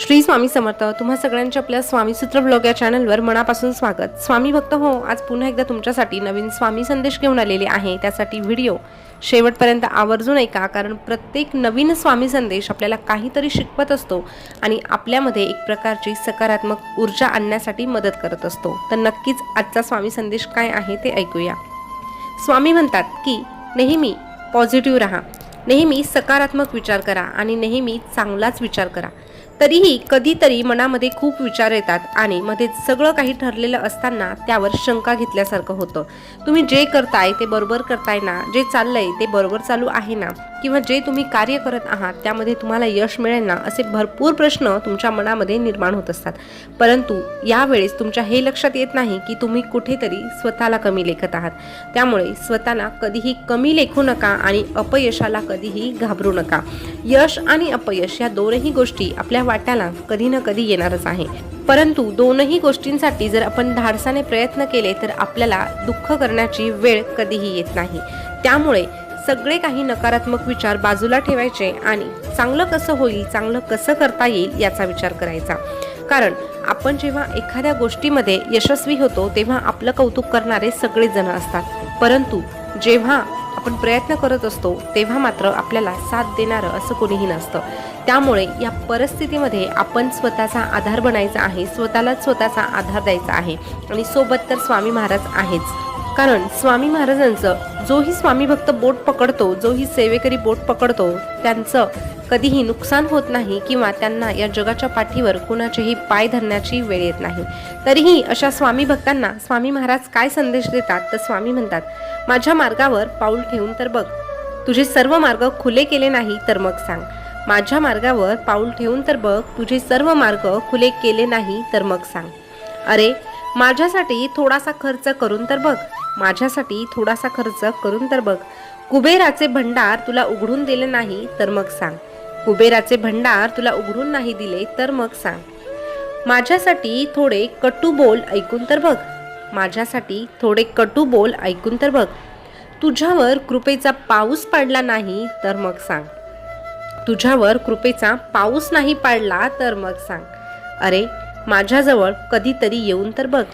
श्री स्वामी समर्थ तुम्हा सगळ्यांच्या आपल्या स्वामीसूत्र ब्लॉग या चॅनलवर मनापासून स्वागत. स्वामी भक्त हो आज पुन्हा एकदा तुमच्यासाठी नवीन स्वामी संदेश घेऊन आलेले आहे. त्यासाठी व्हिडिओ शेवटपर्यंत आवर्जून ऐका कारण प्रत्येक नवीन स्वामी संदेश आपल्याला काहीतरी शिकवत असतो आणि आपल्यामध्ये एक प्रकारची सकारात्मक ऊर्जा आणण्यासाठी मदत करत असतो. तर नक्कीच आजचा स्वामी संदेश काय आहे ते ऐकूया. स्वामी म्हणतात की नेहमी पॉझिटिव्ह राहा. नेहमी सकारात्मक विचार करा आणि नेहमी चांगलाच विचार करा. तरीही कधीतरी मनामध्ये खूप विचार येतात आणि मध्ये सगळं काही ठरलेलं असताना त्यावर शंका घेतल्यासारखं होतं. तुम्ही जे करताय ते बरोबर करताय ना? जे चाललंय ते बरोबर चालू आहे ना? किंवा जे तुम्ही कार्य करत आहात त्यामध्ये तुम्हाला यश मिळेल ना असे भरपूर प्रश्न तुमच्या मनामध्ये निर्माण होत असतात. परंतु यावेळेस तुमच्या हे लक्षात येत नाही की तुम्ही कुठेतरी स्वतःला कमी लेखत आहात. त्यामुळे स्वतःला कधीही कमी लेखू नका आणि अपयशाला कधीही घाबरू नका. यश आणि अपयश या दोनही गोष्टी आपल्या वाट्याला कधी ना कधी येणारच आहे. परंतु दोनही गोष्टींसाठी जर आपण धाडसाने प्रयत्न केले तर आपल्याला दुःख करण्याची वेळ कधीही येत नाही. त्यामुळे सगळे काही नकारात्मक विचार बाजूला ठेवायचे आणि चांगलं कसं होईल चांगलं कसं करता येईल याचा विचार करायचा. कारण आपण जेव्हा एखाद्या गोष्टीमध्ये यशस्वी होतो तेव्हा आपलं कौतुक करणारे सगळेजण असतात. परंतु जेव्हा आपण प्रयत्न करत असतो तेव्हा मात्र आपल्याला साथ देणारं असं कोणीही नसतं. त्यामुळे या परिस्थितीमध्ये आपण स्वतःचा आधार बनायचा आहे स्वतःलाच स्वतःचा आधार द्यायचा आहे. आणि सोबत तर स्वामी महाराज आहेच. कारण स्वामी महाराजांचं जोही स्वामी भक्त बोट पकडतो जोही सेवेकरी बोट पकडतो त्यांचं कधीही नुकसान होत नाही किंवा त्यांना या जगाच्या पाठीवर कुणाचेही पाय धरण्याची वेळ येत नाही. तरीही अशा स्वामी भक्तांना स्वामी महाराज काय संदेश देतात? तर स्वामी म्हणतात माझ्या मार्गावर पाऊल ठेवून तर बघ. तुझे सर्व मार्ग खुले केले नाही तर मग सांग. माझ्या मार्गावर पाऊल ठेवून तर बघ. तुझे सर्व मार्ग खुले केले नाही तर मग सांग. अरे माझ्यासाठी थोडासा खर्च करून तर बघ. माझ्यासाठी थोडासा खर्च करून तर बघ. कुबेराचे भंडार तुला उघडून दिले नाही तर मग सांग. कुबेराचे भंडार तुला उघडून नाही दिले तर मग सांग. माझ्यासाठी थोडे कटू बोल ऐकून तर बघ. माझ्यासाठी थोडे कटू बोल ऐकून तर बघ. तुझ्यावर कृपेचा पाऊस पडला नाही तर मग सांग. तुझ्यावर कृपेचा पाऊस नाही पडला तर मग सांग. अरे माझ्याजवळ कधीतरी येऊन तर बघ.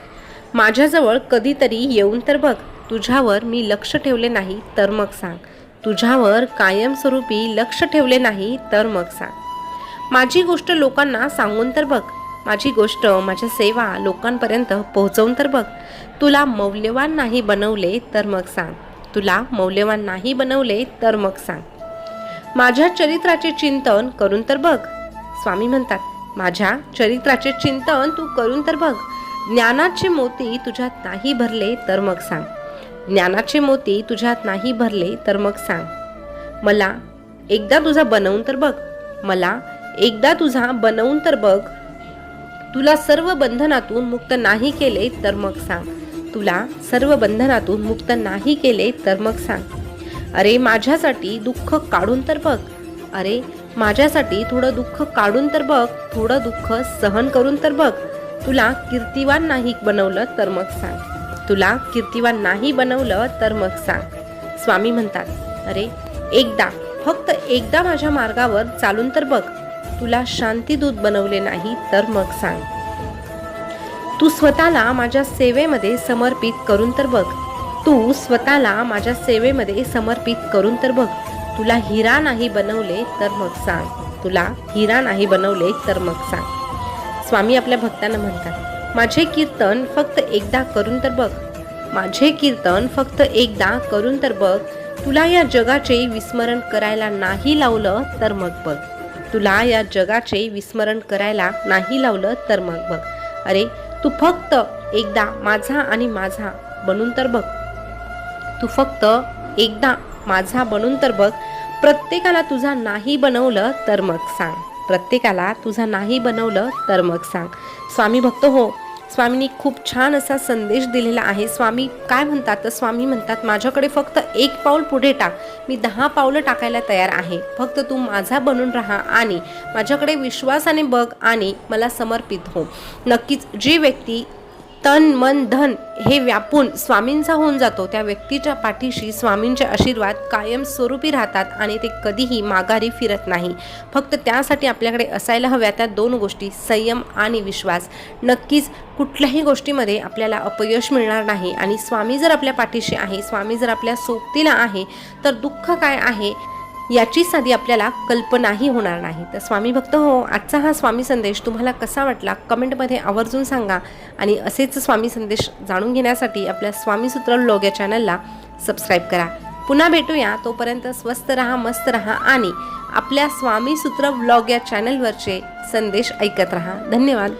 माझ्याजवळ कधीतरी येऊन तर बघ. तुझ्यावर मी लक्ष ठेवले नाही तर मग सांग. तुझ्यावर कायमस्वरूपी लक्ष ठेवले नाही तर मग सांग. माझी गोष्ट लोकांना सांगून तर बघ. माझी गोष्ट माझ्या सेवा लोकांपर्यंत पोहोचवून तर बघ. तुला मौल्यवान नाही बनवले तर मग सांग. तुला मौल्यवान नाही बनवले तर मग सांग. माझ्या चरित्राचे चिंतन करून तर बघ. स्वामी म्हणतात माझ्या चरित्राचे चिंतन तू करून तर बघ. ज्ञानाचे मोती तुझ्यात नाही भरले तर मग सांग. ज्ञानाचे मोती तुझ्यात नाही भरले तर मग सांग. मला एकदा तुझा बनवून तर बघ. मला एकदा तुझा बनवून तर बघ. तुला सर्व बंधनातून मुक्त नाही केले तर मग सांग. तुला सर्व बंधनातून मुक्त नाही केले तर मग सांग. अरे माझ्यासाठी दुःख काढून तर बघ. अरे माझ्यासाठी थोडं दुःख काढून तर बघ थोडं दुःख सहन करून तर बघ. तुला कीर्तिवान नाही बनवलं तर मग सांग. तुला कीर्तिवान नाही बनवलं तर मग सांग. स्वामी म्हणतात अरे एकदा फक्त एकदा माझ्या मार्गावर चालून तर बघ. तुला शांतीदूत बनवले नाही तर मग सांग. तू स्वतःला माझ्या सेवेमध्ये समर्पित करून तर बघ. तू स्वतःला माझ्या सेवेमध्ये समर्पित करून तर बघ. तुला हिरा नाही बनवले तर मग सांग. तुला हिरा नाही बनवले तर मग सांग. स्वामी आपल्या भक्तांना म्हणतात माझे कीर्तन फक्त एकदा करून तर बघ. माझे कीर्तन फक्त एकदा करून तर बघ. तुला या जगाचे विस्मरण करायला नाही लावलं तर मग बघ. तुला या जगाचे विस्मरण करायला नाही लावलं तर मग बघ. अरे तू फक्त एकदा माझा आणि माझा बनून तर बघ. तू फक्त एकदा माझा बनून तर बघ. प्रत्येकाला तुझा नाही बनवलं तर मग सांग. प्रत्येकाला तुझा नाही बनवलं तर मग सांग. स्वामी भक्त हो स्वामींनी खूप छान असा संदेश दिलेला आहे. स्वामी काय म्हणतात? तर स्वामी म्हणतात माझ्याकडे फक्त एक पाऊल पुढे टाक. मी दहा पावलं टाकायला तयार आहे. फक्त तू माझा बनून राहा आणि माझ्याकडे विश्वासाने बघ आणि मला समर्पित हो. नक्कीच जी व्यक्ती तन मन धन हे व्यापून स्वामींचा होऊन जातो. त्या व्यक्तीच्या पाठीशी स्वामींचे आशीर्वाद कायमस्वरूपी राहतात आणि ते कधीही माघारी फिरत नाही. फक्त त्यासाठी आपल्याकडे असायला हव्या त्या दोन गोष्टी संयम आणि विश्वास. नक्कीच कुठल्याही गोष्टीमध्ये आपल्याला अपयश मिळणार नाही आणि स्वामी जर आपल्या पाठीशी आहे स्वामी जर आपल्या सोबतीला आहे तर दुःख काय आहे? याची साधी आपल्याला कल्पनाही होणार नाही. तर स्वामी भक्त हो आजचा हा स्वामी संदेश तुम्हाला कसा वाटला? कमेंटमध्ये आवर्जून सांगा. आणि असेच स्वामी संदेश जाणून घेण्यासाठी आपल्या स्वामीसूत्र लोग या चॅनलला सबस्क्राईब करा. पुन्हा भेटूया. तोपर्यंत स्वस्त रहा मस्त रहा आणि आपल्या स्वामीसूत्र व्लॉग या चॅनलवरचे संदेश ऐकत रहा. धन्यवाद.